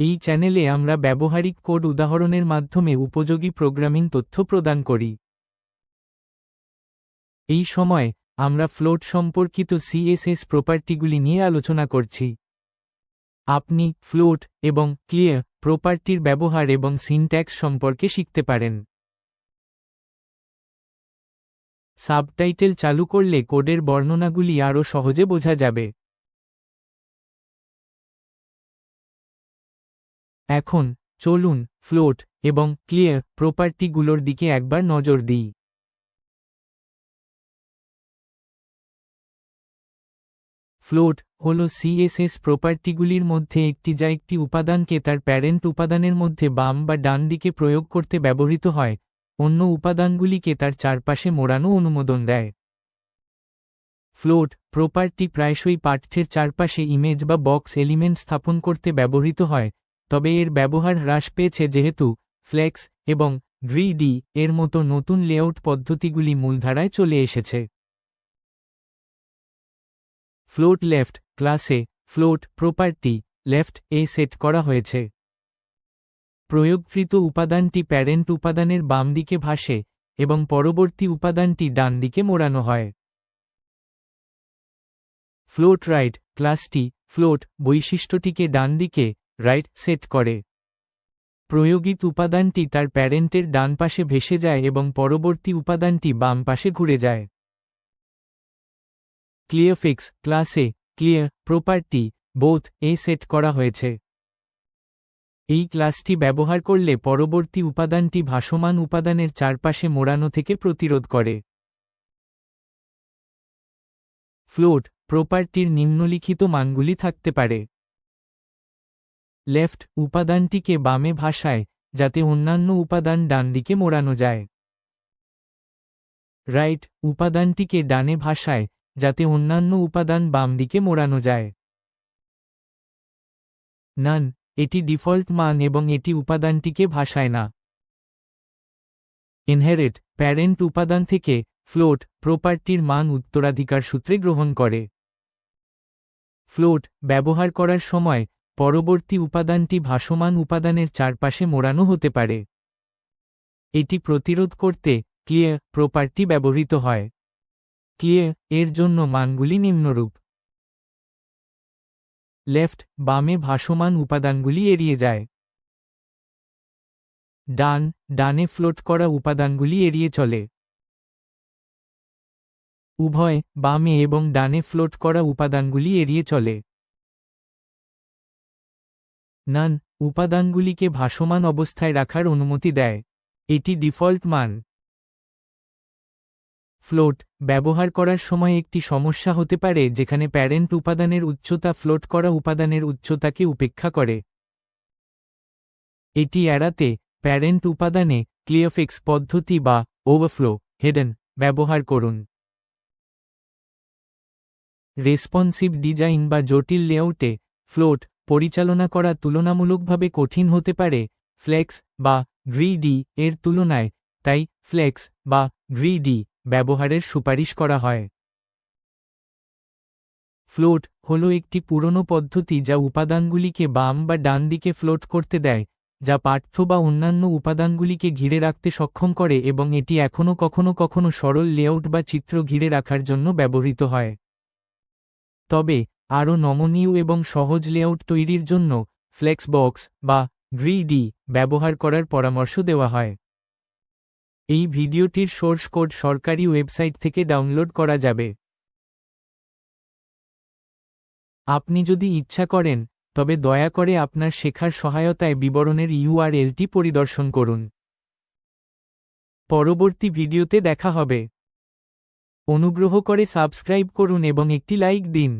এই চ্যানেলে আমরা ব্যবহারিক কোড উদাহরণের মাধ্যমে উপযোগী প্রোগ্রামিং তথ্য প্রদান করি। এই সময় আমরা ফ্লোট সম্পর্কিত সিএসএস প্রপার্টিগুলি নিয়ে আলোচনা করছি। আপনি ফ্লোট এবং ক্লিয়ার প্রপার্টির ব্যবহার এবং সিনট্যাক্স সম্পর্কে শিখতে পারেন। সাবটাইটেল চালু করলে কোডের বর্ণনাগুলি আরও সহজে বোঝা যাবে। এখন, চলুন ফ্লোট এবং ক্লিয়ার প্রপার্টিগুলোর দিকে একবার নজর দিই। ফ্লোট হল সিএসএস প্রপার্টিগুলির মধ্যে একটি যা একটি উপাদানকে তার প্যারেন্ট উপাদানের মধ্যে বাম বা ডান দিকে প্রয়োগ করতে ব্যবহৃত হয়, অন্য উপাদানগুলিকে তার চারপাশে মোড়ানো অনুমোদন দেয়। ফ্লোট প্রপার্টি প্রায়শই পাঠ্যের চারপাশে ইমেজ বা বক্স এলিমেন্ট স্থাপন করতে ব্যবহৃত হয় তবে এর ব্যবহার হ্রাস পেয়েছে যেহেতু ফ্লেক্স এবং গ্রিডি এর মতো নতুন লেআউট পদ্ধতিগুলি মূলধারায় চলে এসেছে। ফ্লোট লেফট ক্লাসে ফ্লোট প্রপার্টি লেফট এ সেট করা হয়েছে। প্রয়োগকৃত উপাদানটি প্যারেন্ট উপাদানের বাম দিকে ভাসে এবং পরবর্তী উপাদানটি ডান দিকে মোড়ানো হয়। ফ্লোট রাইট ক্লাসটি ফ্লোট বৈশিষ্ট্যটিকে ডান দিকে রাইট সেট করে। প্রয়োগিত উপাদানটি তার প্যারেন্টের ডান পাশে ভেসে যায় এবং পরবর্তী উপাদানটি বাম পাশে ঘুরে যায়। ক্লিয়ারফিক্স ক্লাসে ক্লিয়ার প্রপার্টি বোথ এ সেট করা হয়েছে। এই ক্লাসটি ব্যবহার করলে পরবর্তী উপাদানটি ভাসমান উপাদানের চারপাশে মোড়ানো থেকে প্রতিরোধ করে। ফ্লোট প্রপার্টির নিম্নলিখিত মানগুলি থাকতে পারে। লেফট উপাদানটিকে বামে ভাসায়, যাতে অন্যান্য উপাদান ডান দিকে মোড়ানো যায়। রাইট উপাদানটিকে ডানে ভাসায়, যাতে অন্যান্য উপাদান বাম দিকে মোড়ানো যায়। নান, এটি ডিফল্ট মান এবং এটি উপাদানটিকে ভাসায় না। ইনহেরিট, প্যারেন্ট উপাদান থেকে ফ্লোট প্রপার্টির মান উত্তরাধিকার সূত্রে গ্রহণ করে। ফ্লোট ব্যবহার করার সময় পরবর্তী উপাদানটি ভাসমান উপাদানের চারপাশে মোড়ানো হতে পারে। এটি প্রতিরোধ করতে ক্লিয়ার প্রপার্টি ব্যবহৃত হয়। ক্লিয়ার এর জন্য মানগুলি নিম্নরূপ। লেফট বামে ভাসমান উপাদানগুলি এড়িয়ে যায়। ডান, ডানে ফ্লোট করা উপাদানগুলি এড়িয়ে চলে। উভয় বামে এবং ডানে ফ্লোট করা উপাদানগুলি এড়িয়ে চলে। নান, উপাদানগুলিকে ভাসমান অবস্থায় রাখার অনুমতি দেয়। এটি ডিফল্ট মান। ফ্লোট, ব্যবহার করার সময় একটি সমস্যা হতে পারে যেখানে প্যারেন্ট উপাদানের উচ্চতা ফ্লোট করা উপাদানের উচ্চতাকে উপেক্ষা করে। এটি এড়াতে প্যারেন্ট উপাদানে ক্লিয়ফিক্স পদ্ধতি বা ওভারফ্লো, হেডেন, ব্যবহার করুন। রেসপন্সিভ ডিজাইন বা জটিল লেআউটে ফ্লোট পরিচালনা করা তুলনামূলকভাবে কঠিন হতে পারে ফ্লেক্স বা গ্রিডি এর তুলনায়, তাই ফ্লেক্স বা গ্রিডি ব্যবহারের সুপারিশ করা হয়। ফ্লোট হল একটি পুরনো পদ্ধতি যা উপাদানগুলিকে বাম বা ডান দিকে ফ্লোট করতে দেয়, যা পাঠ্য বা অন্যান্য উপাদানগুলিকে ঘিরে রাখতে সক্ষম করে এবং এটি এখনও কখনও কখনও সরল লেআউট বা চিত্র ঘিরে রাখার জন্য ব্যবহৃত হয়। তবে আরও নমনীয় এবং সহজ লেআউট তৈরির জন্য ফ্লেক্সবক্স বা গ্রিডি ব্যবহার করার পরামর্শ দেওয়া হয়। এই ভিডিওটির সোর্স কোড সরকারি ওয়েবসাইট থেকে ডাউনলোড করা যাবে। আপনি যদি ইচ্ছা করেন, তবে দয়া করে আপনার শেখার সহায়তায় বিবরণের ইউআরএলটি পরিদর্শন করুন। পরবর্তী ভিডিওতে দেখা হবে। অনুগ্রহ করে সাবস্ক্রাইব করুন এবং একটি লাইক দিন।